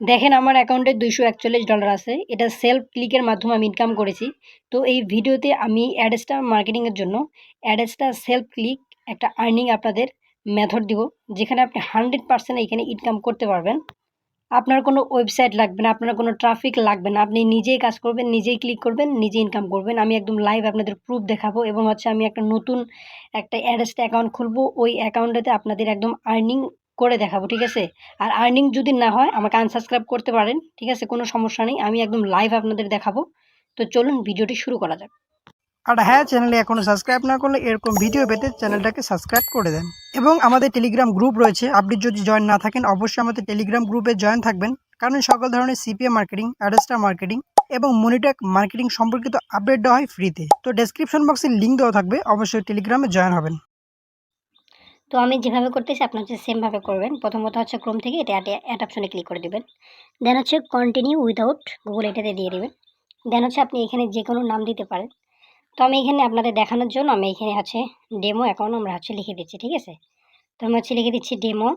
দেখেন আমার অ্যাকাউন্টে দুইশো একচল্লিশ ডলার আছে। এটা সেলফ ক্লিকের মাধ্যমে আমি ইনকাম করেছি। তো এই ভিডিওতে আমি অ্যাডস্টার মার্কেটিংয়ের জন্য অ্যাডস্টার সেলফ ক্লিক একটা আর্নিং আপনাদের মেথড দিব, যেখানে আপনি হান্ড্রেড পার্সেন্ট এখানে ইনকাম করতে পারবেন। আপনার কোনো ওয়েবসাইট লাগবে না, আপনার কোনো ট্রাফিক লাগবে না, আপনি নিজেই কাজ করবেন, নিজেই ক্লিক করবেন, নিজে ইনকাম করবেন। আমি একদম লাইভ আপনাদের প্রুফ দেখাবো এবং হচ্ছে আমি একটা নতুন একটা অ্যাডস্টা অ্যাকাউন্ট খুলবো। ওই অ্যাকাউন্টটাতে আপনাদের একদম আর্নিং করে দেখাবো, ঠিক আছে? আর আর্নিং যদি না হয়, আমাকে আনসাবস্ক্রাইব করতে পারেন, ঠিক আছে? কোনো সমস্যা নেই, আমি একদম লাইভ আপনাদের দেখাবো। তো চলুন, ভিডিওটি শুরু করা যাক। আর হ্যাঁ চ্যানেলে এখনও সাবস্ক্রাইব না করলে এরকম ভিডিও পেতে চ্যানেলটাকে সাবস্ক্রাইব করে দেন। এবং আমাদের টেলিগ্রাম গ্রুপ রয়েছে, আপনি যদি জয়েন না থাকেন, অবশ্যই আমাদের টেলিগ্রাম গ্রুপে জয়েন থাকবেন। কারণ সকল ধরনের সিপিএ মার্কেটিং অ্যাডস্টার মার্কেটিং এবং মনিটেক মার্কেটিং সম্পর্কিত আপডেট দেওয়া হয় ফ্রিতে তো। ডেসক্রিপশন বক্সে লিঙ্ক দেওয়া থাকবে, অবশ্যই টেলিগ্রামে জয়েন হবেন। তো আমি যেভাবে করতেছি আপনার হচ্ছে সেমভাবে করবেন। প্রথমত হচ্ছে ক্রোম থেকে এটা অ্যাড অপশনে ক্লিক করে দেবেন। দেন হচ্ছে কন্টিনিউ উইদাউট গুগল এটাতে দিয়ে দেবেন। দেন হচ্ছে আপনি এখানে যে কোনো নাম দিতে পারেন। তো আমি এখানে আপনাদের দেখানোর জন্য আমি এখানে হচ্ছে ডেমো অ্যাকাউন্ট আমরা হচ্ছে লিখে দিচ্ছি, ঠিক আছে? তো আমি হচ্ছে লিখে দিচ্ছি ডেমো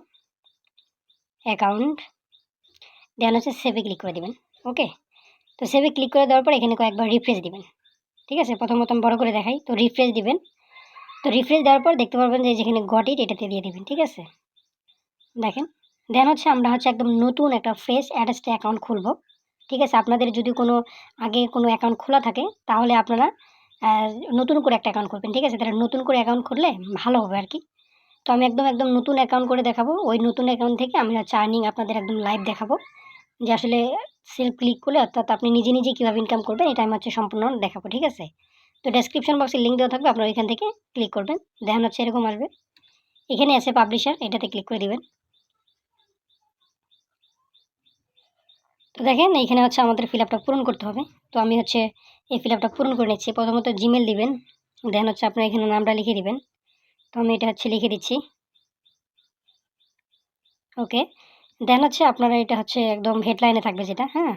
অ্যাকাউন্ট দেন হচ্ছে সেভে ক্লিক করে দেবেন ওকে তো সেভে ক্লিক করে দেওয়ার পর এখানে কয়েকবার রিফ্রেশ দিবেন, ঠিক আছে? প্রথমত আমি বড় করে দেখাই, তো রিফ্রেশ দিবেন। তো রিফ্রেশ দেওয়ার পর দেখতে পারবেন যে যেখানে গট এটাতে দিয়ে দেবেন, ঠিক আছে? দেখেন দেন হচ্ছে আমরা হচ্ছে একদম নতুন একটা ফ্রেশ অ্যাডাস্টে অ্যাকাউন্ট খুলবো, ঠিক আছে? আপনাদের যদি কোনো আগে কোনো অ্যাকাউন্ট খোলা থাকে, তাহলে আপনারা নতুন করে একটা অ্যাকাউন্ট খুলবেন, ঠিক আছে? তাহলে নতুন করে অ্যাকাউন্ট খুললে ভালো হবে আর কি। তো আমি একদম একদম নতুন অ্যাকাউন্ট করে দেখাবো, ওই নতুন অ্যাকাউন্ট থেকে আমি হচ্ছে আর্নিং আপনাদের একদম লাইভ দেখাবো, যে আসলে সেলফ ক্লিক করলে অর্থাৎ আপনি নিজে নিজে কীভাবে ইনকাম করবেন, এটা আমি হচ্ছে সম্পূর্ণ দেখাবো, ঠিক আছে? তো ডেসক্রিপশন বক্সে লিঙ্ক দেওয়া থাকবে, আপনারা এখান থেকে ক্লিক করবেন। দেখান হচ্ছে এরকম আসবে। এখানে আছে পাবলিশার এটাতে ক্লিক করে দিবেন। তো দেখেন এইখানে হচ্ছে আমাদের ফিল পূরণ করতে হবে। তো আমি হচ্ছে এই ফিল পূরণ করে নিচ্ছি। প্রথমত জিমেল দিবেন, দেন হচ্ছে আপনার এখানে নামটা লিখে দিবেন। তো আমি এটা হচ্ছে লিখে দিচ্ছি। ওকে দেন হচ্ছে আপনারা এটা হচ্ছে একদম হেডলাইনে থাকবে যেটা হ্যাঁ?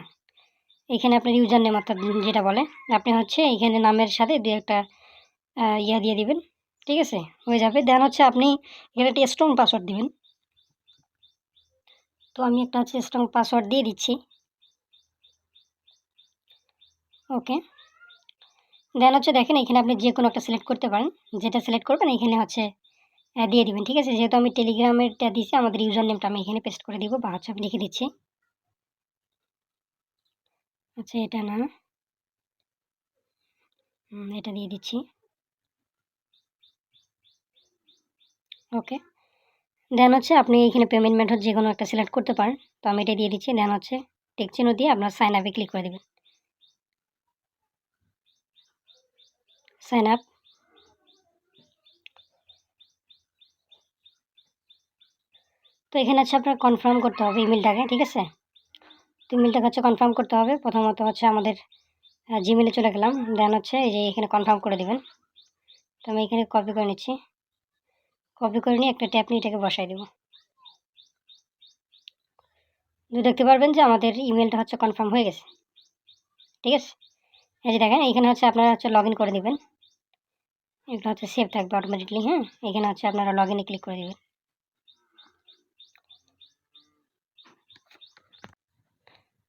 এখানে আপনার ইউজার নেম অর্থাৎ যেটা বলে, আপনি হচ্ছে এখানে নামের সাথে দু একটা ইয়া দিয়ে দিবেন, ঠিক আছে? হয়ে যাবে। দেন হচ্ছে আপনি এখানে একটা স্ট্রং পাসওয়ার্ড দিবেন। তো আমি একটা হচ্ছে স্ট্রং পাসওয়ার্ড দিয়ে দিচ্ছি। ওকে দেন হচ্ছে দেখেন, এখানে আপনি যে কোনো একটা সিলেক্ট করতে পারেন। যেটা সিলেক্ট করবেন, এখানে হচ্ছে দিয়ে দিবেন, ঠিক আছে? যেহেতু আমি টেলিগ্রামেরটা দিচ্ছি আমাদের ইউজার নেমটা আমি এখানে পেস্ট করে দিব বা হচ্ছে আমি লিখে দিচ্ছি। আচ্ছা এটা না। এটা দিয়ে দিচ্ছি। ওকে। দেন হচ্ছে আপনি এখানে পেমেন্ট মেথড যে কোনো একটা সিলেক্ট করতে পারেন। তো আমি এটা দিয়ে দিচ্ছি। দেন হচ্ছে টেক দিয়ে আপনার সাইন আপে ক্লিক করে দেবেন। সাইন আপ তো এখানে হচ্ছে আপনার কনফার্ম করতে হবে ইমেলটাকে ঠিক আছে? তো হচ্ছে কনফার্ম করতে হবে। প্রথমত হচ্ছে আমাদের জিমেলে চলে গেলাম। দেন হচ্ছে এই যে এখানে কনফার্ম করে দেবেন। তো আমি এখানে কপি করে নিচ্ছি। কপি করে নিয়ে একটা ট্যাপ নিয়ে এটাকে বসাই দেবো। তো দেখতে পারবেন যে আমাদের ইমেলটা হচ্ছে কনফার্ম হয়ে গেছে। ঠিক আছে? এই যে দেখেন, এখানে হচ্ছে আপনারা হচ্ছে লগ করে দেবেন। এগুলো হচ্ছে সেভ থাকবে অটোমেটিকলি হ্যাঁ? এখানে হচ্ছে আপনারা লগ ইনে ক্লিক করে দেবেন।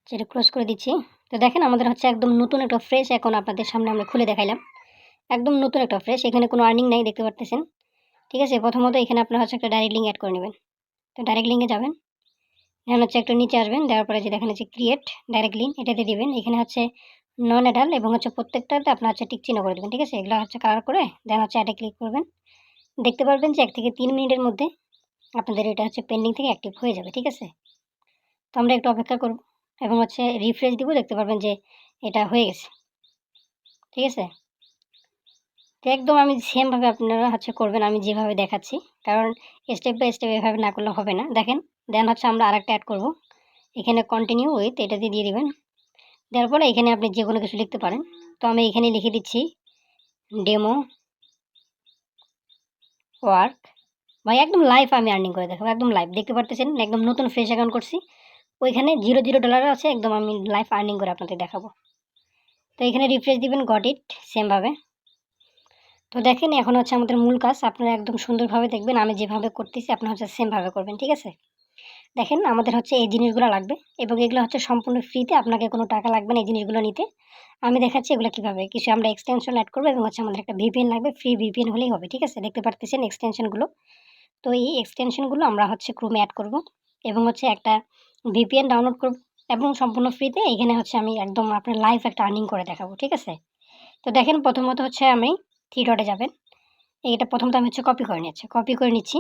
সেটা ক্লোজ করে দিচ্ছি। তো দেখেন আমাদের হচ্ছে একদম নতুন একটা ফ্রেশ এখন আপনাদের সামনে আমরা খুলে দেখাইলাম। একদম নতুন একটা ফ্রেশ এখানে কোনো আর্নিং নাই, দেখতে পারতেছেন। ঠিক আছে, প্রথমত এখানে আপনার হচ্ছে একটা ডাইরেক্ট লিঙ্ক অ্যাড করে নেবেন। তো ডাইরেক্ট লিঙ্কে যাবেন। এখানে হচ্ছে একটু নিচে আসবেন, দেওয়ার পরে যে দেখেন হচ্ছে ক্রিয়েট ডাইরেক্ট লিঙ্ক এটাতে দিবেন। এখানে হচ্ছে নন অ্যাডাল এবং হচ্ছে প্রত্যেকটাতে আপনার হচ্ছে টিক চিহ্ন করে দেবেন, ঠিক আছে? এগুলো হচ্ছে কালার করে দেন হচ্ছে অ্যাডে ক্লিক করবেন। দেখতে পারবেন যে এক থেকে তিন মিনিটের মধ্যে আপনাদের এটা হচ্ছে পেন্ডিং থেকে অ্যাক্টিভ হয়ে যাবে, ঠিক আছে? তো আমরা একটু অপেক্ষা করব। এবং হচ্ছে রিফ্রেশ দিব, দেখতে পারবেন যে এটা হয়ে গেছে। ঠিক আছে? তো একদম আমি সেমভাবে আপনারা হচ্ছে করবেন, আমি যেভাবে দেখাচ্ছি। কারণ স্টেপ বাই স্টেপ এভাবে না করলে হবে না। দেখেন দেন হচ্ছে আমরা আরেকটা অ্যাড করব। এখানে কন্টিনিউ উইথ এটাতে দিয়ে দিয়ে দেবেন। দেওয়ার পরে এখানে আপনি যে কোনো কিছু লিখতে পারেন। তো আমি এখানে লিখে দিচ্ছি ডেমো ওয়ার্ক ভাই, একদম লাইভ আমি আর্নিং করে দেখাবো, একদম লাইভ দেখতে পারতেছেন? একদম নতুন ফ্রেশ অ্যাকাউন্ট করছি। ওইখানে জিরো জিরো ডলার আছে, একদম আমি লাইভ আর্নিং করে আপনাদের দেখাবো। তো এখানে রিফ্রেশ দিবেন গট ইট সেমভাবে তো দেখেন, এখন হচ্ছে আমাদের মূল কাজ, আপনারা একদম সুন্দরভাবে দেখবেন, আমি যেভাবে করতেছি, আপনারা হচ্ছে সেমভাবে করবেন, ঠিক আছে? দেখেন, আমাদের হচ্ছে এই জিনিসগুলো লাগবে, এবং এগুলো হচ্ছে সম্পূর্ণ ফ্রিতে আপনাকে কোনো টাকা লাগবে না এই জিনিসগুলো নিতে। আমি দেখাচ্ছি এগুলো কীভাবে। কিছু আমরা এক্সটেনশন অ্যাড করব, এবং হচ্ছে আমাদের একটা ভিপিএন লাগবে ফ্রি ভিপিএন হলেই হবে, ঠিক আছে? দেখতে পারতেছেন এক্সটেনশনগুলো তো এই এক্সটেনশনগুলো আমরা হচ্ছে ক্রোমে অ্যাড করব, এবং হচ্ছে একটা ভিপিএন ডাউনলোড করব এবং সম্পূর্ণ ফ্রিতে এখানে হচ্ছে আমি একদম আপনার লাইভ একটা আর্নিং করে দেখাবো, ঠিক আছে? তো দেখেন প্রথমত হচ্ছে আমি থ্রি ডটে যাবেন। এইটা প্রথমত আমি হচ্ছে কপি করে নিচ্ছি কপি করে নিচ্ছি।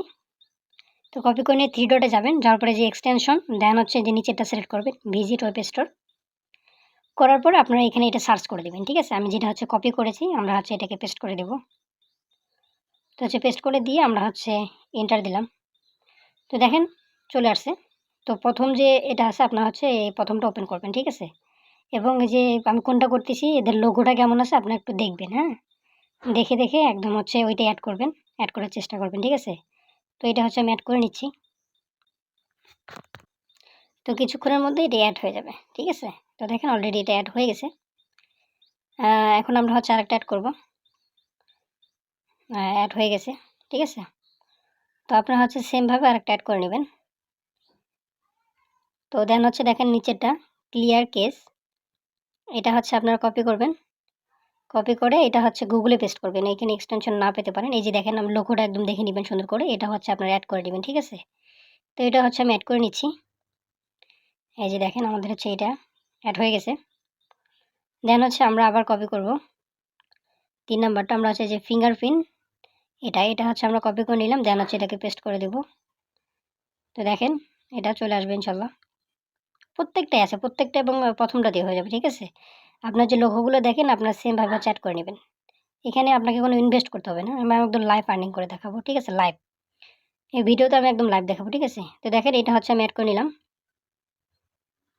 তো কপি করে নিয়ে থ্রি ডটে যাবেন, যাওয়ার পরে যে এক্সটেনশন দেন হচ্ছে যে নিচেরটা সিলেক্ট করবেন ভিজিট ওয়েব স্টোর করার পর আপনারা এখানে এটা সার্চ করে দেবেন, ঠিক আছে? আমি যেটা হচ্ছে কপি করেছি, আমরা হচ্ছে এটাকে পেস্ট করে দেব। তো হচ্ছে পেস্ট করে দিয়ে আমরা হচ্ছে এন্টার দিলাম। তো দেখেন চলে আসছে। তো প্রথম যে এটা আছে, আপনার হচ্ছে এই প্রথমটা ওপেন করবেন, ঠিক আছে? এবং যে আমি কোনটা করতেছি, এদের লোগোটা কেমন আছে, আপনারা একটু দেখবেন হ্যাঁ? দেখে দেখে একদম হচ্ছে ওইটা অ্যাড করবেন অ্যাড করার চেষ্টা করবেন, ঠিক আছে? তো এটা হচ্ছে আমি অ্যাড করে নিচ্ছি। তো কিছুক্ষণের মধ্যে এটা অ্যাড হয়ে যাবে, ঠিক আছে? তো দেখেন অলরেডি এটা অ্যাড হয়ে গেছে। এখন আমরা হচ্ছে আরেকটা অ্যাড করব। অ্যাড হয়ে গেছে, ঠিক আছে? তো আপনারা হচ্ছে সেমভাবে আরেকটা অ্যাড করে নেবেন। তো দেন হচ্ছে দেখেন নিচেরটা ক্লিয়ার কেস এটা হচ্ছে আপনারা কপি করবেন। কপি করে এটা হচ্ছে গুগলে পেস্ট করবেন। এখানে এক্সটেনশন না পেতে পারেন। এই যে দেখেন আমি লোগোটা একদম দেখে নেবেন সুন্দর করে, এটা হচ্ছে আপনারা অ্যাড করে নেবেন ঠিক আছে? তো এটা হচ্ছে আমি অ্যাড করে নিচ্ছি। এই যে দেখেন আমাদের হচ্ছে এটা অ্যাড হয়ে গেছে। দেন হচ্ছে আমরা আবার কপি করব। তিন নাম্বারটা আমরা হচ্ছে যে ফিঙ্গারপ্রিন্ট এটা এটা হচ্ছে আমরা কপি করে নিলাম দেন হচ্ছে এটাকে পেস্ট করে দেব। তো দেখেন, এটা চলে আসবে ইনশাল্লাহ। প্রত্যেকটাই আছে, প্রত্যেকটা এবং প্রথমটা দিয়ে হয়ে যাবে, ঠিক আছে? আপনার যে লোগোগুলো দেখেন, আপনার সেমভাবে চ্যাট করে নেবেন। এখানে আপনাকে কোনো ইনভেস্ট করতে হবে না, আমি একদম লাইভ আর্নিং করে দেখাবো, ঠিক আছে? লাইভ এই ভিডিওতে আমি একদম লাইভ দেখাবো, ঠিক আছে? তো দেখেন, এটা হচ্ছে আমি অ্যাড করে নিলাম।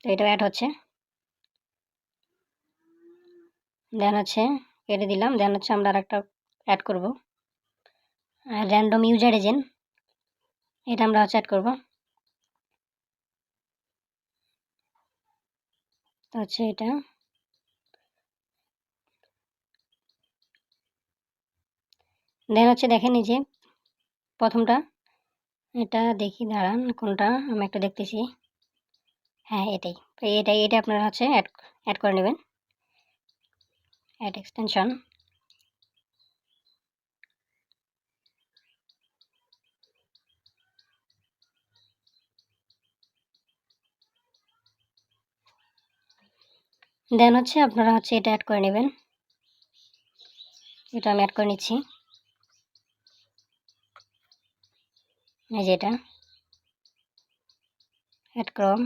তো এটা অ্যাড হচ্ছে। দেন হচ্ছে, কেটে দিলাম। দেন হচ্ছে আমরা আর একটা অ্যাড করব র্যান্ডম ইউজার এজেন্ট এটা আমরা হচ্ছে অ্যাড করব। হচ্ছে এটা? দেন হচ্ছে দেখেন এই যে, প্রথমটা, এটা দেখি, দাঁড়ান, কোনটা? আমি একটা দেখতেছি। হ্যাঁ এটাই। তো এটাই এটা আপনারা হচ্ছে অ্যাড অ্যাড করে নেবেন। অ্যাড এক্সটেনশন দেন হচ্ছে আপনারা হচ্ছে এটা অ্যাড করে নেবেন। এটা আমি অ্যাড করে নিচ্ছি। এই যে এটা। অ্যাড করম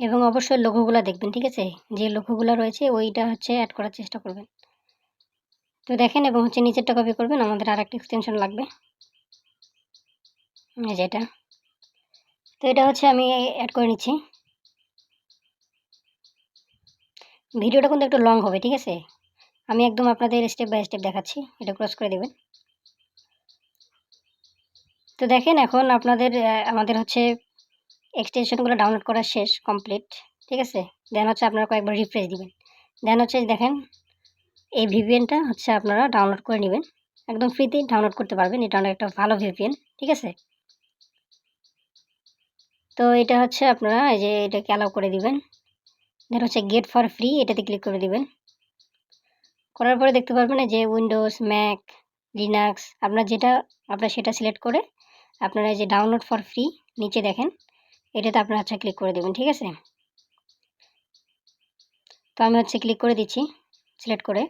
এবং অবশ্যই লোগোগুলো দেখবেন, ঠিক আছে? যে লোগোগুলো রয়েছে, ওইটা হচ্ছে অ্যাড করার চেষ্টা করবেন। তো দেখেন, এবং হচ্ছে নিচেরটা কপি করবেন, আমাদের আর একটা এক্সটেনশন লাগবে। এই যে এটা। তো এটা হচ্ছে আমি অ্যাড করে নিচ্ছি। ভিডিওটা কিন্তু একটু লং হবে, ঠিক আছে? আমি একদম আপনাদের স্টেপ বাই স্টেপ দেখাচ্ছি, এটা ক্রস করে দেবেন। তো দেখেন এখন আপনাদের আমাদের হচ্ছে এক্সটেনশনগুলো ডাউনলোড করা শেষ কমপ্লিট ঠিক আছে? দেন হচ্ছে আপনারা কয়েকবার রিফ্রেশ দিবেন। দেন হচ্ছে দেখেন, এই ভিপিএনটা হচ্ছে আপনারা ডাউনলোড করে নেবেন। একদম ফ্রিতে ডাউনলোড করতে পারবেন, এটা অনেক একটা ভালো ভিপিএন ঠিক আছে? তো এটা হচ্ছে আপনারা এই যে এটাকে অ্যালাউ করে দিবেন। দেন হচ্ছে গেট ফর ফ্রি এটাতে ক্লিক করে দেবেন। করার পরে দেখতে পারবেন যে উইন্ডোজ ম্যাক লিনাক্স আপনার যেটা, আপনার সেটা সিলেক্ট করে আপনারা যে ডাউনলোড ফর ফ্রি নিচে দেখেন, এটাতে আপনার হচ্ছে ক্লিক করে দেবেন, ঠিক আছে? তো আমি হচ্ছে ক্লিক করে দিচ্ছি সিলেক্ট করে।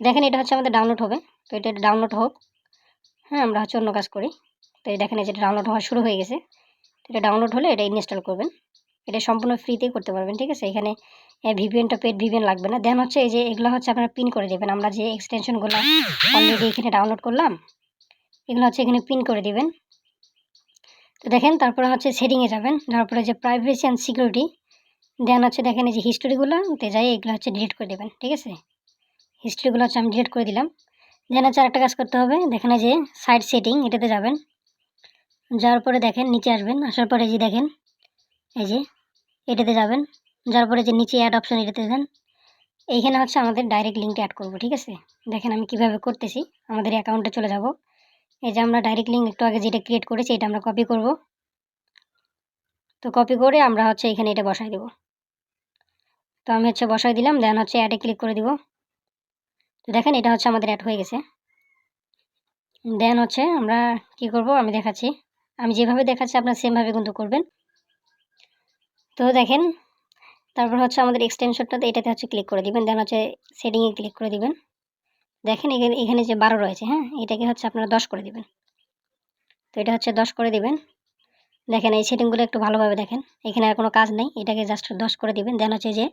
দেখেন এটা হচ্ছে আমাদের ডাউনলোড হবে, তো এটা ডাউনলোড হোক। হ্যাঁ আমরা হচ্ছে অন্য কাজ করি। তো এই দেখেন এই যেটা ডাউনলোড হওয়া শুরু হয়ে গেছে। এটা ডাউনলোড হলে এটা ইনস্টল করবেন। এটা সম্পূর্ণ ফ্রিতেই করতে পারবেন, ঠিক আছে? এখানে ভিপিএনটা পেড ভিপিএন লাগবে না। দেন হচ্ছে এই যে এগুলো হচ্ছে আপনারা পিন করে দেবেন। আমরা যে এক্সটেনশনগুলো অলরেডি এখানে ডাউনলোড করলাম, এগুলো হচ্ছে এখানে পিন করে দেবেন। তো দেখেন, তারপরে হচ্ছে সেটিংয়ে যাবেন। তারপরে যে প্রাইভেসি অ্যান্ড সিকিউরিটি দেন হচ্ছে দেখেন এই যে হিস্টোরিগুলো তে যাই এগুলো হচ্ছে ডিলিট করে দেবেন, ঠিক আছে? হিস্ট্রিগুলো হচ্ছে আমি ডিলিট করে দিলাম। দেন হচ্ছে আরেকটা কাজ করতে হবে। দেখেন যে সাইড সেটিং এটাতে যাবেন। যাওয়ার পরে দেখেন, নিচে আসবেন, আসার পরে যে দেখেন, এই যে এটাতে যাবেন যার পরে যে নিচে অ্যাড অপশন এটাতে দেন এইখানে হচ্ছে আমাদের ডাইরেক্ট লিঙ্কটা অ্যাড করব, ঠিক আছে? দেখেন আমি কীভাবে করতেছি, আমাদের অ্যাকাউন্টে চলে যাব। এই যে আমরা ডাইরেক্ট লিঙ্ক একটু আগে যেটা ক্রিয়েট করেছি, এটা আমরা কপি করব। তো কপি করে আমরা হচ্ছে এখানে এটা বসাই দেব। তো আমি হচ্ছে বসাই দিলাম দেন হচ্ছে অ্যাডে ক্লিক করে দিব। তো দেখেন, এটা হচ্ছে আমাদের অ্যাড হয়ে গেছে। দেন হচ্ছে আমরা কি করব, আমি দেখাচ্ছি। আমি যেভাবে দেখাচ্ছি, আপনারা সেমভাবে কিন্তু করবেন। তো দেখেন, তারপর হচ্ছে আমাদের এক্সটেনশনটাতে এটাতে হচ্ছে ক্লিক করে দিবেন দেন হচ্ছে সেটিংয়ে ক্লিক করে দিবেন। দেখেন এখানে এখানে যে বারো রয়েছে হ্যাঁ? এটাকে হচ্ছে আপনারা দশ করে দিবেন। তো এটা হচ্ছে দশ করে দিবেন। দেখেন এই সেটিংগুলো একটু ভালোভাবে দেখেন। এখানে আর কোনো কাজ নেই, এটাকে জাস্ট দশ করে দিবেন। দেন হচ্ছে যে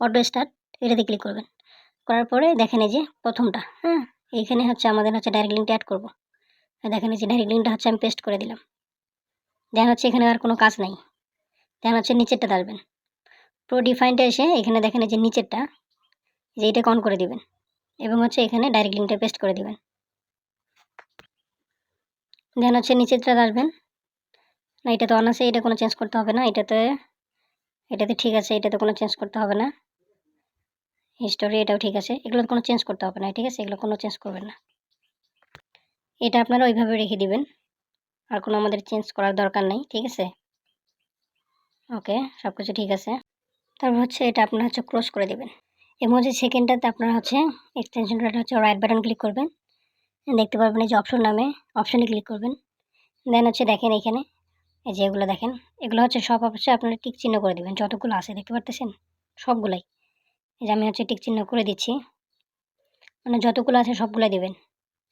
অটো স্টার্ট এটাতে ক্লিক করবেন। করার পরে দেখেন এই যে প্রথমটা হ্যাঁ? এইখানে হচ্ছে আমাদের হচ্ছে ডাইরেক্ট লিঙ্কটা অ্যাড করব। দেখেন এই যে ডাইরেক্ট লিঙ্কটা হচ্ছে আমি পেস্ট করে দিলাম। দেন হচ্ছে এখানে আর কোনো কাজ নাই। দেন হচ্ছে নিচেরটা আসবেন প্রো ডিফাইনটা এসে এখানে দেখেন যে নিচেরটা, যে এটাকে অন করে দিবেন। এবং হচ্ছে এখানে ডাইরেক্ট লিঙ্কটা পেস্ট করে দিবেন। দেন হচ্ছে নিচেরটা আসবেন না এটা তো অন আছে, এটা কোনো চেঞ্জ করতে হবে না। এটাতে এটাতে ঠিক আছে, এটাতে কোনো চেঞ্জ করতে হবে না। হিস্টোরি এটাও ঠিক আছে। এগুলো কোনো চেঞ্জ করতে হবে না, ঠিক আছে? এগুলো কোনো চেঞ্জ করবেন না। এটা আপনারা ওইভাবে রেখে দিবেন। আর কোনো আমাদের চেঞ্জ করার দরকার নেই, ঠিক আছে? ওকে সব কিছু ঠিক আছে। তারপর হচ্ছে এটা আপনারা হচ্ছে ক্লোজ করে দেবেন। এবং যে সেকেন্ডটাতে আপনারা হচ্ছে এক্সটেনশনটা হচ্ছে রাইট বাটন ক্লিক করবেন। দেখতে পারবেন এই যে অপশন নামে অপশনে ক্লিক করবেন। দেন হচ্ছে দেখেন এখানে এই যে এগুলো দেখেন, এগুলো হচ্ছে সব হচ্ছে আপনারা টিক চিহ্ন করে দেবেন, যতগুলো আছে, দেখতে পারতেছেন? সবগুলাই। এই যে আমি হচ্ছে টিক চিহ্ন করে দিচ্ছি। মানে যতগুলো আছে সবগুলো দেবেন।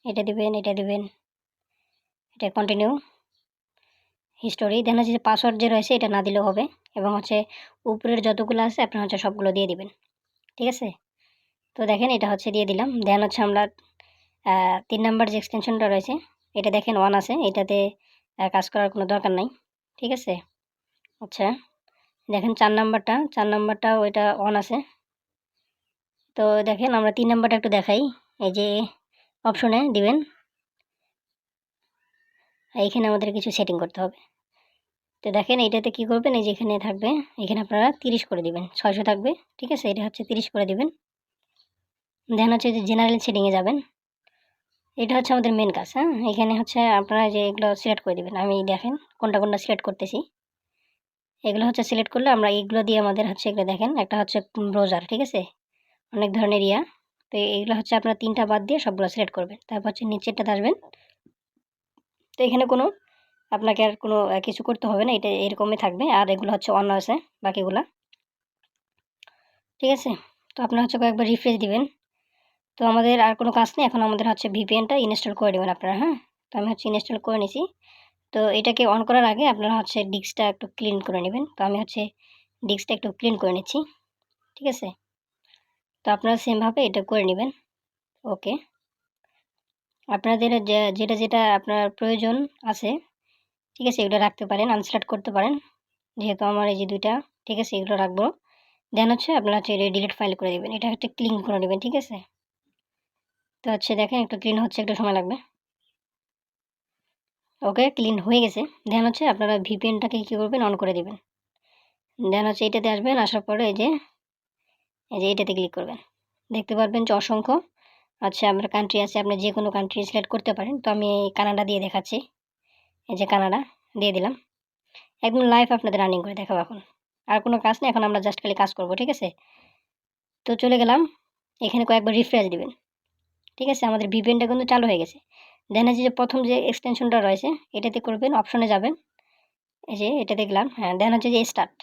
এটা দিবেন এটা দিবেন। এটা কন্টিনিউ হিস্টোরি দেন হচ্ছে যে পাসওয়ার্ড যে রয়েছে এটা না দিলেও হবে এবং হচ্ছে উপরের যতগুলো আছে আপনার হচ্ছে সবগুলো দিয়ে দিবেন। ঠিক আছে? তো দেখেন এটা হচ্ছে দিয়ে দিলাম। দেন হচ্ছে আমরা তিন নাম্বার যে এক্সটেনশনটা রয়েছে, এটা দেখেন ওয়ান আছে। এটাতে কাজ করার কোনো দরকার নাই। ঠিক আছে? আচ্ছা দেখেন চার নাম্বারটা। চার নাম্বারটা ওইটা অন আছে। তো দেখেন আমরা তিন নাম্বারটা একটু দেখাই। এই যে অপশনে দিবেন। এইখানে আমাদের কিছু সেটিং করতে হবে। তো দেখেন এইটাতে কি করবেন? এই যে এখানে থাকবে, এখানে আপনারা তিরিশ করে দিবেন। ছয়শো থাকবে, ঠিক আছে? এটা হচ্ছে তিরিশ করে দিবেন। দেন হচ্ছে যে জেনারেল সেটিংয়ে যাবেন। এটা হচ্ছে আমাদের মেন কাজ হ্যাঁ? এখানে হচ্ছে আপনারা যে এগুলো সিলেক্ট করে দেবেন। আমি দেখেন কোনটা কোনটা সিলেক্ট করতেছি। এগুলো হচ্ছে সিলেক্ট করলে আমরা এইগুলো দিয়ে আমাদের হচ্ছে এগুলো দেখেন, একটা হচ্ছে ব্রাউজার ঠিক আছে? অনেক ধরনের ইয়া। তো এইগুলো হচ্ছে আপনার তিনটা বাদ দিয়ে সবগুলো সিলেক্ট করবেন। তারপর হচ্ছে নিচেরটাতে আসবেন। তো এখানে কোনো আপনাকে আর কোনো কিছু করতে হবে না, এটা এরকমই থাকবে। আর এগুলো হচ্ছে অন্য আছে, বাকিগুলা। ঠিক আছে? তো আপনারা হচ্ছে কয়েকবার রিফ্রেশ দিবেন। তো আমাদের আর কোনো কাজ নেই, এখন আমাদের হচ্ছে ভিপিএনটা ইনস্টল করে দেবেন আপনারা হ্যাঁ? তো আমি হচ্ছে ইনস্টল করে নিছি। তো এটাকে অন করার আগে আপনারা হচ্ছে ডিস্কটা একটু ক্লিন করে নেবেন। তো আমি হচ্ছে ডিস্কটা একটু ক্লিন করে নিচ্ছি। ঠিক আছে? তো আপনারা সেমভাবে এটা করে নেবেন। ওকে আপনাদের যেটা যেটা আপনার প্রয়োজন আছে, ঠিক আছে, এগুলো রাখতে পারেন আনসেলেক্ট করতে পারেন। যেহেতু আমার এই যে দুইটা, ঠিক আছে, এগুলো রাখব। দেন হচ্ছে আপনারা হচ্ছে ডিলিট ফাইল করে দেবেন। এটা হচ্ছে ক্লিন করে নেবেন ঠিক আছে? তো হচ্ছে দেখেন, একটু ক্লিন হচ্ছে, একটু সময় লাগবে। ওকে ক্লিন হয়ে গেছে। দেন হচ্ছে আপনারা ভিপিএনটাকে কী করবেন অন করে দেবেন। দেন হচ্ছে এটাতে আসবেন, আসার পরে এই যে এই যে এটাতে ক্লিক করবেন। দেখতে পারবেন যে অসংখ্য আচ্ছা আপনার কান্ট্রি আছে, আপনি যে কোনো কান্ট্রি সিলেক্ট করতে পারেন। তো আমি কানাডা দিয়ে দেখাচ্ছি। এই যে কানাডা, দিয়ে দিলাম। একদম লাইভ আপনাদের রানিং করে দেখাবো এখন। আর কোনো কাজ নেই, এখন আমরা জাস্ট খালি কাজ করব, ঠিক আছে? তো চলে গেলাম। এখানে কয়েকবার রিফ্রেশ দিবেন। ঠিক আছে? আমাদের ভিপিএনটা কিন্তু চালু হয়ে গেছে। দেন আছে যে প্রথম যে এক্সটেনশনটা রয়েছে, এটাতে করবেন অপশনে যাবেন। এই যে এটা দেখলাম হ্যাঁ। দেন হচ্ছে যে স্টার্ট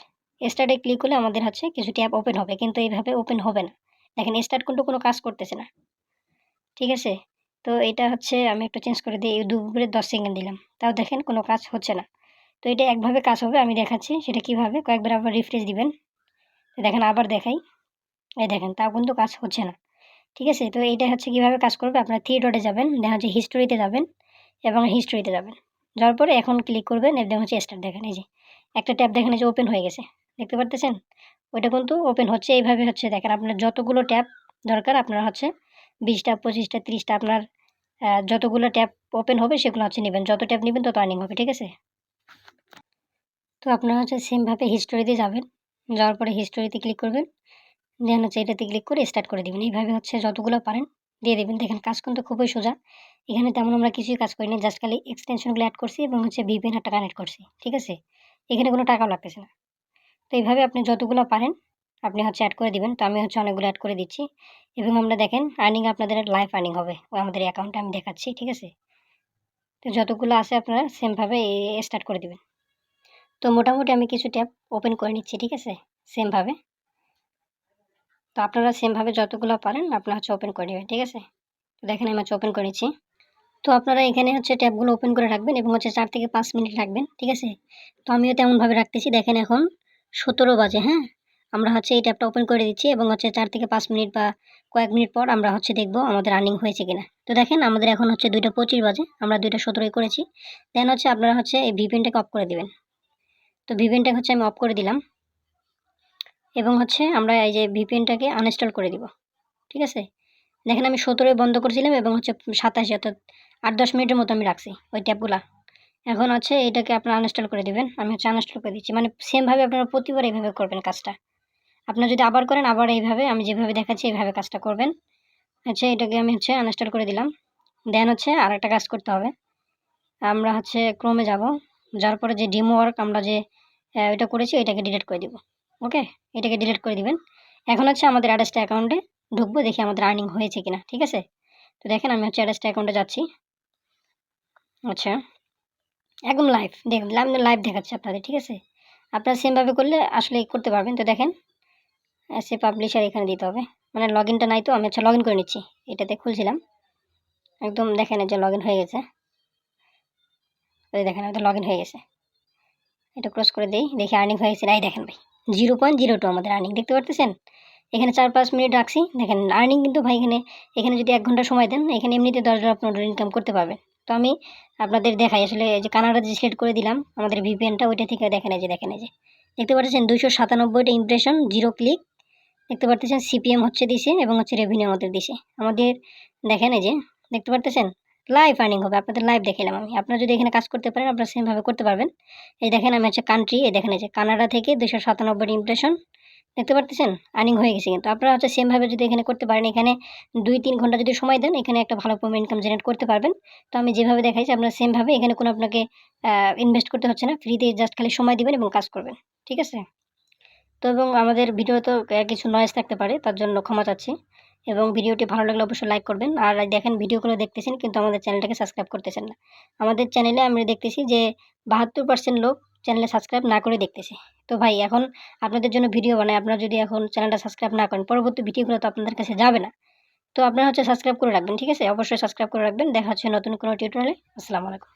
স্টার্টে ক্লিক করলে আমাদের হচ্ছে কিছু ট্যাব ওপেন হবে। কিন্তু এইভাবে ওপেন হবে না। দেখেন স্টার্ট কিন্তু কোনো কাজ করতেছে না। ঠিক আছে? তো এটা হচ্ছে আমি একটু চেঞ্জ করে দিই দুপুরে দশ সেকেন্ড দিলাম। তাও দেখেন কোনো কাজ হচ্ছে না। তো এটা একভাবে কাজ হবে, আমি দেখাচ্ছি সেটা কীভাবে। কয়েকবার আবার রিফ্রেশ দিবেন। দেখেন আবার দেখাই। এই দেখেন, তাও কিন্তু কাজ হচ্ছে না। ঠিক আছে? তো এটা হচ্ছে কীভাবে কাজ করবে? আপনার থ্রি ডটে যাবেন দেখা হচ্ছে হিস্টোরিতে যাবেন এবং হিস্টোরিতে যাবেন। যাওয়ার পরে এখন ক্লিক করবেন এবং হচ্ছে স্টার্ট দেখেন। এই যে, একটা ট্যাব দেখেন যে ওপেন হয়ে গেছে। দেখতে পারতেছেন? ওইটা কিন্তু ওপেন হচ্ছে। এইভাবে হচ্ছে দেখেন, আপনার যতগুলো ট্যাব দরকার, আপনার হচ্ছে বিশটা, পঁচিশটা, তিরিশটা আপনার যতগুলো ট্যাব ওপেন হবে সেগুলো হচ্ছে নেবেন। যত ট্যাব নেবেন তত আর্নিং হবে, ঠিক আছে? তো আপনারা হচ্ছে সেমভাবে হিস্টোরিতে যাবেন, যাওয়ার পরে হিস্টোরিতে ক্লিক করবেন দেন হচ্ছে এটাতে ক্লিক করে স্টার্ট করে দেবেন। এইভাবে হচ্ছে যতগুলো পারেন দিয়ে দেবেন। দেখেন কাজ কিন্তু খুবই সোজা। এখানে তেমন আমরা কিছুই কাজ করিনি জাস্ট খালি এক্সটেনশনগুলো অ্যাড করছি এবং হচ্ছে ভিপিএন একটা কানেক্ট করছি, ঠিক আছে? এখানে কোনো টাকাও লাগতেছে না। তো এইভাবে আপনি যতগুলো পারেন আপনি হচ্ছে অ্যাড করে দিবেন। তো আমি হচ্ছে অনেকগুলো অ্যাড করে দিচ্ছি। এবং আমরা দেখেন আর্নিং আপনাদের লাইভ আর্নিং হবে। ও আমাদের অ্যাকাউন্টে আমি দেখাচ্ছি, ঠিক আছে? তো যতগুলো আছে আপনারা সেমভাবে স্টার্ট করে দিবেন। তো মোটামুটি আমি কিছু ট্যাব ওপেন করে নিচ্ছি, ঠিক আছে? সেমভাবে তো আপনারা সেমভাবে যতগুলো পারেন, আপনারা হচ্ছে ওপেন করে নেবেন, ঠিক আছে? তো দেখেন আমি হচ্ছে ওপেন করে নিচ্ছি। তো আপনারা এখানে হচ্ছে ট্যাবগুলো ওপেন করে রাখবেন এবং হচ্ছে চার থেকে পাঁচ মিনিট রাখবেন, ঠিক আছে? তো আমিও তেমনভাবে রাখতেছি। দেখেন এখন সতেরো বাজে হ্যাঁ? আমরা হচ্ছে এই ট্যাবটা ওপেন করে দিচ্ছি এবং হচ্ছে চার থেকে পাঁচ মিনিট বা কয়েক মিনিট পর আমরা হচ্ছে দেখব আমাদের রানিং হয়েছে কিনা। তো দেখেন আমাদের এখন হচ্ছে দুইটা পঁচিশ বাজে, আমরা দুইটা সতেরোই করেছি। দেন হচ্ছে আপনারা হচ্ছে এই ভিপিএনটাকে অফ করে দিবেন। তো ভিপিএনটা হচ্ছে আমি অফ করে দিলাম এবং হচ্ছে আমরা এই যে ভিপিএনটাকে আনইনস্টল করে দিব। ঠিক আছে? দেখেন আমি সতেরোই বন্ধ করেছিলাম এবং হচ্ছে সাতাশে, অর্থাৎ আট দশ মিনিটের মতো আমি রাখছি ওই ট্যাবগুলা। এখন হচ্ছে এটাকে আপনারা আনইনস্টল করে দিবেন, আমি হচ্ছে আনইনস্টল করে দিচ্ছি। মানে সেমভাবে আপনারা প্রতিবার এইভাবে করবেন কাজটা। আপনারা যদি আবার করেন, আবার এইভাবে, আমি যেভাবে দেখাচ্ছি, এইভাবে কাজটা করবেন। হচ্ছে এটাকে আমি হচ্ছে আনইনস্টল করে দিলাম। দেন হচ্ছে আর একটা কাজ করতে হবে। আমরা হচ্ছে ক্রমে যাব। যার পরে যে ডিমো ওয়ার্ক আমরা যে ওইটা করেছি এটাকে ডিলিট করে দিব। ওকে এটাকে ডিলিট করে দিবেন। এখন হচ্ছে আমাদের অ্যাডাসটা অ্যাকাউন্টে ঢুকবো, দেখি আমাদের আর্নিং হয়েছে কিনা। ঠিক আছে? তো দেখেন, আমি হচ্ছে অ্যাডাসটা অ্যাকাউন্টে যাচ্ছি। আচ্ছা। একদম লাইভ দেখলাম লাইভ দেখাচ্ছে আপনাদের, ঠিক আছে? আপনারা সেমভাবে করলে আসলে করতে পারবেন। তো দেখেন সে পাবলিশার এখানে দিতে হবে। মানে লগ ইনটা নাই তো, আমি হচ্ছে লগ ইন করে নিচ্ছি। এটাতে খুলছিলাম। একদম দেখেন যে লগ ইন হয়ে গেছে। ওই দেখেন, আমাদের লগ ইন হয়ে গেছে। এটা ক্রস করে দিই, দেখি আর্নিং হয়ে গেছে এই দেখেন ভাই। জিরো পয়েন্ট জিরো টু আমাদের আর্নিং দেখতে পারতেছেন? এখানে চার পাঁচ মিনিট রাখছি। দেখেন আর্নিং কিন্তু ভাই এখানে এখানে যদি এক ঘণ্টা সময় দেন, এখানে এমনিতে দশ ডলার পনেরো ইনকাম করতে পারবেন। তো আমি আপনাদের দেখাই, আসলে যে কানাডা যে সিলেক্ট করে দিলাম, আমাদের ভিপিএনটা ওইটা থেকে দেখেন এই যে, দেখেন এই যে। দেখতে পাচ্ছেন দুশো সাতানব্বইটা ইমপ্রেশন জিরো ক্লিক দেখতে পারতেছেন সিপিএম হচ্ছে দিছে এবং হচ্ছে রেভিনিউ আমাদের দিছে। আমাদের দেখেন এই যে, দেখতে পারতেছেন? লাইভ আর্নিং হবে, আপনাদের লাইভ দেখালাম আমি। আপনারা যদি এখানে কাজ করতে পারেন, আপনারা সেমভাবে করতে পারবেন। এই দেখেন আমি হচ্ছে কান্ট্রি এই দেখেন এই যে কানাডা থেকে দুশো সাতানব্বই ইমপ্রেশন দেখতে পারতেছেন? আর্নিং হয়ে গেছে কিন্তু। আপনারা হচ্ছে সেমভাবে যদি এখানে করতে পারেন, এখানে দুই তিন ঘণ্টা যদি সময় দেন, এখানে একটা ভালো পরিমাণ ইনকাম জেনারেট করতে পারবেন। তো আমি যেভাবে দেখাইছি, আপনারা সেমভাবে এখানে কোনো আপনাকে ইনভেস্ট করতে হচ্ছে না। ফ্রিতে জাস্ট খালি সময় দিবেন এবং কাজ করবেন। ঠিক আছে? তো এবং আমাদের ভিডিও তো কিছু নয়েজ থাকতে পারে, তার জন্য ক্ষমা চাচ্ছি। এবং ভিডিওটি ভালো লাগলে অবশ্যই লাইক করবেন। আর দেখেন ভিডিওগুলো দেখতেছেন, কিন্তু আমাদের চ্যানেলটাকে সাবস্ক্রাইব করতেছেন না। আমাদের চ্যানেলে আমরা দেখতেছি যে বাহাত্তর পার্সেন্ট লোক চ্যানেলে সাবস্ক্রাইব না করে দেখতেছে। তো ভাই, এখন আপনাদের জন্য ভিডিও বানায় আপনারা যদি এখন চ্যানেলটা সাবস্ক্রাইব না করেন, পরবর্তী ভিডিওগুলো তো আপনাদের কাছে যাবে না। তো আপনারা হচ্ছে সাবস্ক্রাইব করে রাখবেন, ঠিক আছে? অবশ্যই সাবস্ক্রাইব করে রাখবেন। দেখা হচ্ছে নতুন কোনো টিউটোরিয়ালে আসসালামু আলাইকুম।